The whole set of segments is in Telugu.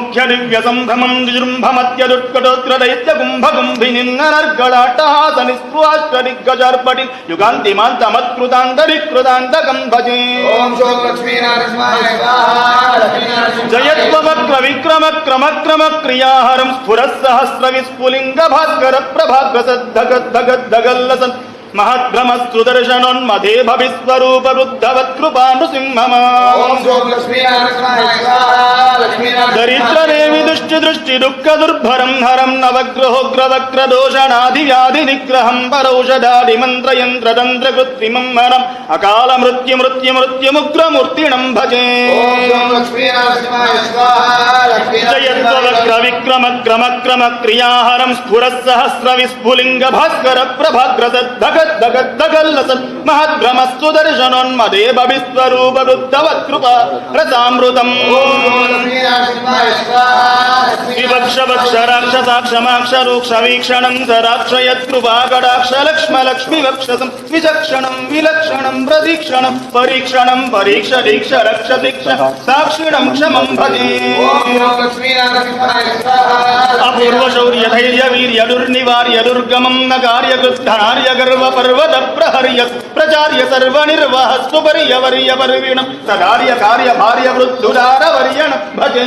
ముఖ్యదివ్యసంభ్రమం విజృంభమత్యదుట్కటోత్రదైత్యగుంభగుంభినిన్ననర్గళాట్టహాసనిస్పృహాష్టదిగ్గజార్పటి యుగాంతిమాంతమత్కృతాంతరికృతాంతకం భజే ఓం శోం లక్ష్మీ నరసింహాయ స్వాహా లక్ష్మీ విక్రమ క్రమ క్రమ క్రియాహరం స్ఫుర సహస్ర విస్ఫులింగ భాస్కర ప్రభాగ్ర ప్రభాగ్రసద్ధగద్ధగద్ధగల్లసన్ మహద్భ్రమస్సుదర్శనోన్మధే భవిస్వరూప వృద్ధవత్ కృపా నృసింహమా दृष्टिदुःखदुर्भरं हरं नवग्रहोग्रवक्रदोषणाधिव्याधिनिग्रहं परौषधादिमन्त्रयन्त्रतन्त्रकृत्रिमं हरम् अकालमृत्युमृत्युमृत्युमुग्रमूर्तिणं भजे। वक्र विक्रम क्रम क्रम क्रियाहरम स्फुस् सहस्र जयत्ववक्रविक्रमक्रमक्रमक्रियाहरं भास्कर सहस्रविस्फुलिङ्गभास्करप्रभाग्रसद्भगद्भगद्भगल्लसत् महद्भ्रमस्तु दर्शनोन्मदे भविस्वरूपवृद्धवत्कृपा रसामृतम् क्षराक्षसाक्षमाक्षरोक्षवीक्षणं सराक्षयत्कृपाकडाक्षलक्ष्मलक्ष्मिवक्षसं विचक्षणं विलक्षणं प्रतीक्षणं परीक्षणं परीक्षदीक्ष रक्षदीक्ष साक्षिणं क्षमं भजे। अपूर्वशौर्यधैर्यवीर्यदुर्निवार्यदुर्गमं न कार्यकृत्धनार्यगर्वपर्वतप्रहर्य प्रचार्य सर्वनिर्वह सुपर्यवर्यपर्विणं कार्य भार्य वृद्धुदारवर्यण भजे।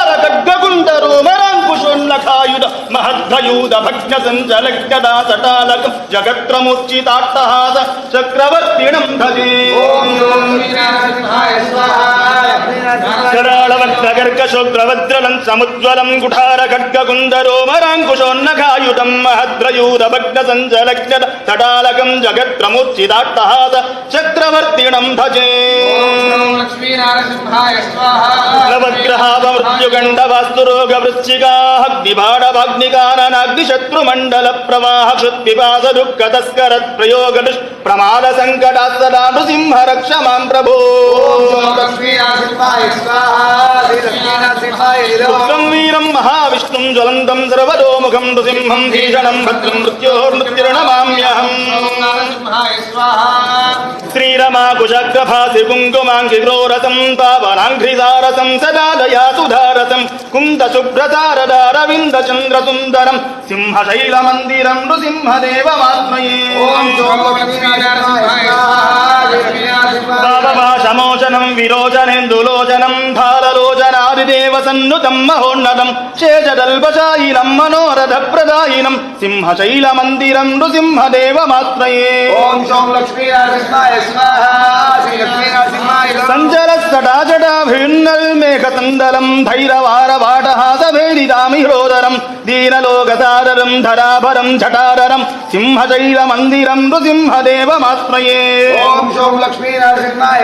మహద్ధయూధ కృద్ధార్య భగ్న సంచలగ్గదా సటాలక జగత్రమూర్చితాట్టహాస చక్రవర్తిణం భజే. ఓం శోం లక్ష్మీ స్వాహా. కర్కశుగ్రవద్రలం సముజ్వలం కుఠార ఖడ్గగుండరోమరాంకుశోన్నఖాయుధం మహద్భయూధ భగ్న సంచలగ్గద సటాలకం జగత్రముచ్చితాట్టహాస చక్రవర్తిణం భజే నవగ్రహావమృత్యుగండ వాస్తురోగ వృశ్చికాగ్నిబాడభగ్నికాననాగ్ని శత్రుమండల ప్రవాహ క్షుత్పిపాస దుఃఖ తస్కర ప్రయోగ ప్రమాద సంకటాస్తదా నృసింహ రక్ష మాం ప్రభో ఉగ్రం వీరం మహావిష్ణుం జ్వలంతం సర్వతోముఖం నృసింహం భీషణం భద్రం స్వాహా శ్రీరమాకుశగ్రభాసి కుంకుమాంగి గ్రోరసం పావనాంఘ్రిసారసం సదా దయాసుధారసం కుంద శుభ్రతారదారవింద చంద్ర సుందరం సింహశైల మందిరం నృసింహదేవమాత్మయే ఓం భావభాషమోచనం విరోచనేందులోచనం భాలలోచనాదిదేవ సన్నుతం మహోన్నతం శేషదల్పశాయిలం మనోరథ ప్రదాయినం సింహశైల మందిరం నృసింహదేవమాత్మయే ఓం శోం లక్ష్మీ నరసింహాయ స్వాహా శ్రీ లక్ష్మీ నరసింహాయ సంచరస్తటాజటాభిన్నల్ మేఘతందలం ధైరవారవాటహాసభేడిదామి హ్రోదరం ధరాభరం జటారరం సింహశైల మందిరం నృసింహదేవమాత్మయే ఓం శోం లక్ష్మీ నరసింహాయ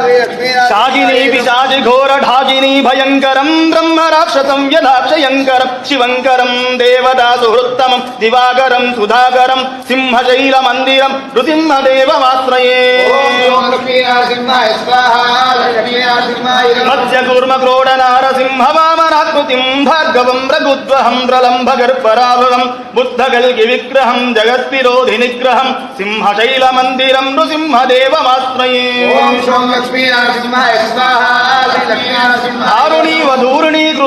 శ్రీ లక్ష్మీ శాగిని పిశాచి ఘోర ఢాకిని భయంకరం బ్రహ్మ రాక్షసం యథాక్షయంకరం శివంకరం దేవతా సుహృత్తమం దివాకరం సుధాకరం సింహశైల మందిరం నృసింహదేవమాత్మయే ఓం శోం లక్ష్మీ నరసింహాయ స్వాహా శ్రీ లక్ష్మీ నరసింహాయ మత్స్య కూర్మ క్రోడ నారసింహ వామనాకృతిం భార్గవం రఘుద్వహం ప్రలంభ గర్భరాభవం ಲಕ್ಷ್ಮೀ ನರಸಿಂಹ ಯಶಸ್ವಾಹ ಶ್ರೀ ಲಕ್ಷ್ಮೀ ನರಸಿಂಹ ಆರುಣಿ ವಧೂರುಣಿ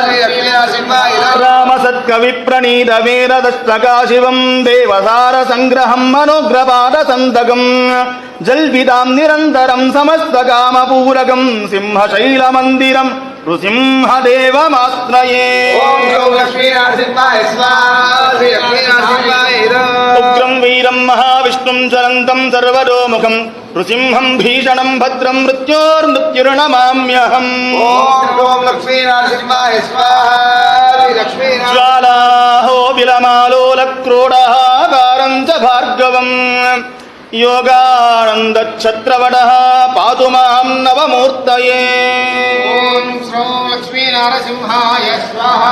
భవాంబుదాదిపారదం సింహశైల మందిరం నృసింహదేవమాశ్రయే ఓం శోం లక్ష్మీ నరసింహాయ స్వాహా శ్రీ లక్ష్మీ నరసింహాయ మోహతాపహారణం గదారథంగధారిణం శ్రీమనోవిహారిణం విదేశ్వచోర్నివారిణం ప్రాణవేంద్రవైరిణం తపోధనేష్టకారిణం సింహశైల మందిరం నృసింహదేవమాశ్రయే ఓం శోం లక్ష్మీ నరసింహాయ స్వాహా శ్రీ లక్ష్మీ నరసింహాయ రామసత్కవి ప్రణీత వేదదష్టకాశివం దేవసార సంగ్రహం మనోగ్రపాద సంతకం జల్పితాం నిరంతరం సమస్త కామపూరకం సింహశైల మందిరం నృసింహదేవమాశ్రయే ఉగ్ర శ్రీశైలం మహావిష్ణుం జ్వలంతం సర్వదోముఖం నృసింహం భీషణం భద్రం మృత్యోర్మృత్యుర్నమామ్యహం ఓం ఓం లక్ష్మీ నరసింహాయ స్వాహ శ్రీ లక్ష్మీ నరసింహాయ జ్వాలాహో విలమాలోల క్రోడాకారం చ భార్గవం యోగానందఛత్రవడ పాతు మాం నవమూర్తయే. ఓం శ్రౌ లక్ష్మీ నరసింహాయ స్వాహ